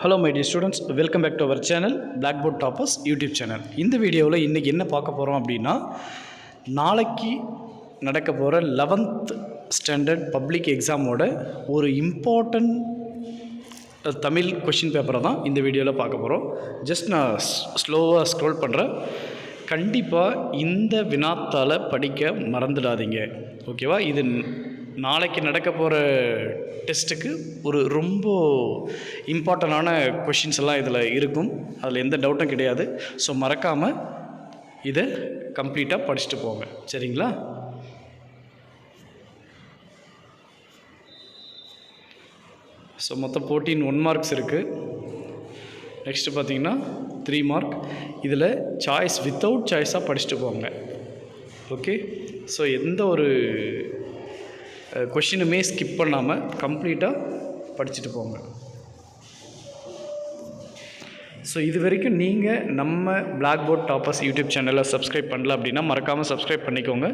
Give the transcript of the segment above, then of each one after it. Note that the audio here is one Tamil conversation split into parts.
Hello my dear students welcome back to our channel blackboard toppers YouTube channel இந்த வீடியோவில் இன்றைக்கி என்ன பார்க்க போகிறோம் அப்படின்னா நாளைக்கு நடக்க போகிற லெவன்த் ஸ்டாண்டர்ட் பப்ளிக் எக்ஸாமோட ஒரு இம்பார்ட்டண்ட் தமிழ் கொஷின் பேப்பரை தான் இந்த வீடியோவில் பார்க்க போகிறோம் ஜஸ்ட் நான் ஸ்லோவாக ஸ்க்ரோல் பண்ணுறேன் கண்டிப்பாக இந்த வினாத்தால் படிக்க மறந்துடாதீங்க. ஓகேவா இது நாளைக்கு நடக்க போகிற டெஸ்ட்டுக்கு ஒரு ரொம்ப இம்பார்ட்டண்டான கொஷின்ஸ் எல்லாம் இதில் இருக்கும். அதில் எந்த டவுட்டும் கிடையாது. ஸோ மறக்காமல் இதை கம்ப்ளீட்டாக படிச்சுட்டு போங்க. சரிங்களா? ஸோ மொத்தம் ஃபோர்டீன் ஒன் மார்க்ஸ் இருக்குது நெக்ஸ்ட்டு பார்த்தீங்கன்னா த்ரீ மார்க் இதில் சாய்ஸ் வித்தவுட் சாய்ஸாக படிச்சுட்டு போங்க. ஓகே ஸோ எந்த ஒரு கொஷினுமே ஸ்கிப் பண்ணாமல் கம்ப்ளீட்டாக படிச்சுட்டு போங்க. ஸோ இது வரைக்கும் நீங்கள் நம்ம பிளாக் போர்ட் டாப்பர்ஸ் யூடியூப் சேனலை சப்ஸ்கிரைப் பண்ணல அப்படின்னா மறக்காமல் சப்ஸ்கிரைப் பண்ணிக்கோங்க.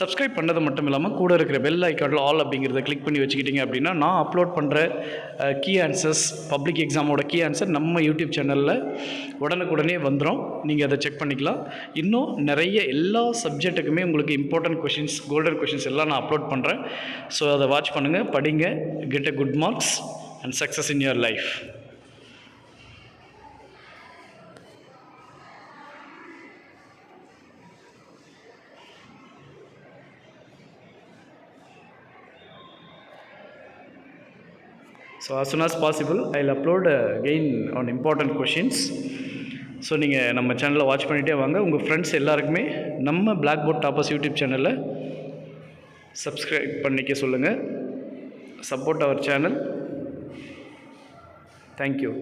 சப்ஸ்கிரைப் பண்ணது மட்டும் இல்லாமல் கூட இருக்கிற பெல் ஐக்கானில் ஆல் அப்படிங்கிறத கிளிக் பண்ணி வச்சுக்கிட்டிங்க அப்படின்னா நான் அப்லோட் பண்ணுற கீ ஆன்சர்ஸ் பப்ளிக் எக்ஸாமோட கீ ஆன்சர் நம்ம யூடியூப் சேனலில் உடனுக்குடனே வந்துடும் நீங்கள் அதை செக் பண்ணிக்கலாம். இன்னும் நிறைய எல்லா சப்ஜெக்ட்டுக்குமே உங்களுக்கு இம்பார்ட்டன்ட் கொஷின்ஸ் கோல்டன் கொஷின்ஸ் எல்லாம் நான் அப்லோட் பண்ணுறேன் ஸோ அதை வாட்ச் பண்ணுங்கள் படிங்க. Get a good marks and success in your life so as as possible I I'll upload gain one important questions so நீங்கள் நம்ம சேனலை வாட்ச் பண்ணிகிட்டே வாங்க. உங்கள் ஃப்ரெண்ட்ஸ் எல்லாருக்குமே நம்ம பிளாக் போர்ட் டாப்பர்ஸ் யூடியூப் சேனலில் சப்ஸ்கிரைப் பண்ணிக்க சொல்லுங்கள் சப்போர்ட் அவர் சேனல் தேங்க்யூ